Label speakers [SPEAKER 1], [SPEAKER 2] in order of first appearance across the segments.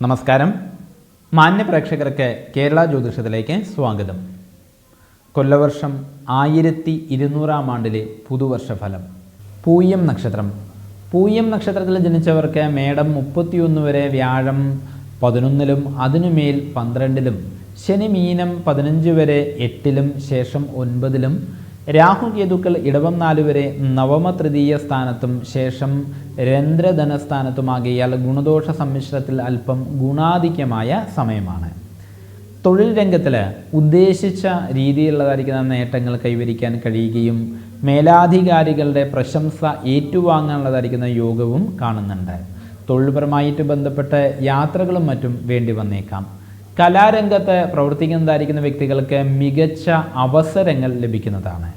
[SPEAKER 1] നമസ്കാരം. മാന്യ പ്രേക്ഷകർക്ക് കേരള ജ്യോതിഷത്തിലേക്ക് സ്വാഗതം. കൊല്ലവർഷം ആയിരത്തി ഇരുന്നൂറാം ആണ്ടിലെ പുതുവർഷ ഫലം പൂയം നക്ഷത്രം. പൂയം നക്ഷത്രത്തിൽ ജനിച്ചവർക്ക് മേടം മുപ്പത്തിയൊന്ന് വരെ വ്യാഴം പതിനൊന്നിലും അതിനുമേൽ പന്ത്രണ്ടിലും ശനി മീനം പതിനഞ്ച് വരെ എട്ടിലും ശേഷം ഒൻപതിലും രാഹു കേതുക്കൾ ഇടവം നാല് വരെ നവമ തൃതീയ സ്ഥാനത്തും ശേഷം രന്ധ്രധനസ്ഥാനത്തുമാകിയാൽ ഗുണദോഷ സമ്മിശ്രത്തിൽ അല്പം ഗുണാധിക്യമായ സമയമാണ്. തൊഴിൽ രംഗത്തിൽ ഉദ്ദേശിച്ച രീതിയിലുള്ളതായിരിക്കുന്ന നേട്ടങ്ങൾ കൈവരിക്കാൻ കഴിയുകയും മേലാധികാരികളുടെ പ്രശംസ ഏറ്റുവാങ്ങാനുള്ളതായിരിക്കുന്ന യോഗവും കാണുന്നുണ്ട്. തൊഴിൽപരമായിട്ട് ബന്ധപ്പെട്ട യാത്രകളും മറ്റും വേണ്ടി വന്നേക്കാം. കലാരംഗത്ത് പ്രവർത്തിക്കുന്നതായിരിക്കുന്ന വ്യക്തികൾക്ക് മികച്ച അവസരങ്ങൾ ലഭിക്കുന്നതാണ്.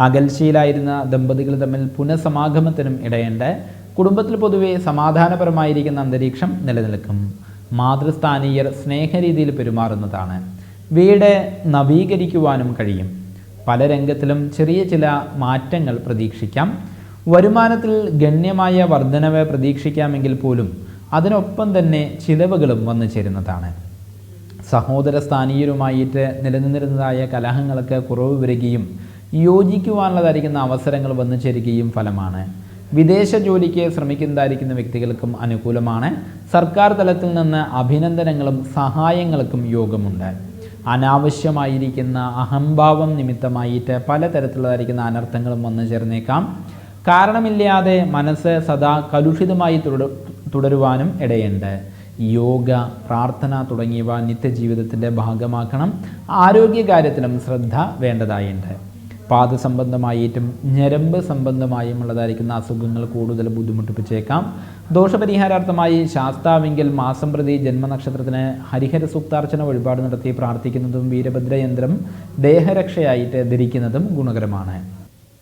[SPEAKER 1] അകൽച്ചയിലായിരുന്ന ദമ്പതികൾ തമ്മിൽ പുനഃസമാഗമത്തിനും ഇടയുണ്ട്. കുടുംബത്തിൽ പൊതുവെ സമാധാനപരമായിരിക്കുന്ന അന്തരീക്ഷം നിലനിൽക്കും. മാതൃസ്ഥാനീയർ സ്നേഹരീതിയിൽ പെരുമാറുന്നതാണ്. വീട് നവീകരിക്കുവാനും കഴിയും. പല രംഗത്തിലും ചെറിയ ചില മാറ്റങ്ങൾ പ്രതീക്ഷിക്കാം. വരുമാനത്തിൽ ഗണ്യമായ വർധനവ് പ്രതീക്ഷിക്കാമെങ്കിൽ പോലും അതിനൊപ്പം തന്നെ ചിലവുകളും വന്നു ചേരുന്നതാണ് സഹോദര സ്ഥാനീയരുമായിട്ട് നിലനിന്നിരുന്നതായ കലഹങ്ങൾക്ക് കുറവ് വരികയും യോജിക്കുവാനുള്ളതായിരിക്കുന്ന അവസരങ്ങൾ വന്നു ചേരുകയും ഫലമാണ്. വിദേശ ജോലിക്ക് ശ്രമിക്കുന്നതായിരിക്കുന്ന വ്യക്തികൾക്കും അനുകൂലമാണ്. സർക്കാർ തലത്തിൽ നിന്ന് അഭിനന്ദനങ്ങളും സഹായങ്ങൾക്കും യോഗമുണ്ട്. അനാവശ്യമായിരിക്കുന്ന അഹംഭാവം നിമിത്തമായിട്ട് പലതരത്തിലുള്ളതായിരിക്കുന്ന അനർത്ഥങ്ങളും വന്നു ചേർന്നേക്കാം. കാരണമില്ലാതെ മനസ്സ് സദാ കലുഷിതമായി തുടരുവാനും ഇടയുണ്ട്. യോഗ പ്രാർത്ഥന തുടങ്ങിയവ നിത്യജീവിതത്തിന്റെ ഭാഗമാക്കണം. ആരോഗ്യകാര്യത്തിലും ശ്രദ്ധ വേണ്ടതായുണ്ട്. പാദസംബന്ധമായിട്ടും ഞരമ്പ് സംബന്ധമായും ഉള്ളതായിരിക്കുന്ന അസുഖങ്ങൾ കൂടുതൽ ബുദ്ധിമുട്ടിപ്പിച്ചേക്കാം. ദോഷപരിഹാരാർത്ഥമായി ശാസ്താവെങ്കിൽ മാസം പ്രതി ജന്മനക്ഷത്രത്തിന് ഹരിഹര സൂക്താർച്ചന വഴിപാട് നടത്തി പ്രാർത്ഥിക്കുന്നതും വീരഭദ്രയന്ത്രം ദേഹരക്ഷയായിട്ട് ധരിക്കുന്നതും ഗുണകരമാണ്.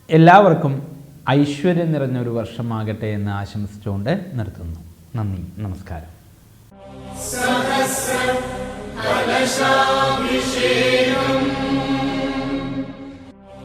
[SPEAKER 1] എല്ലാവർക്കും ഐശ്വര്യം നിറഞ്ഞൊരു വർഷമാകട്ടെ എന്ന് ആശംസിച്ചുകൊണ്ട് നിർത്തുന്നു. നന്ദി നമസ്കാരം.
[SPEAKER 2] सहस्र कलशाभिषेक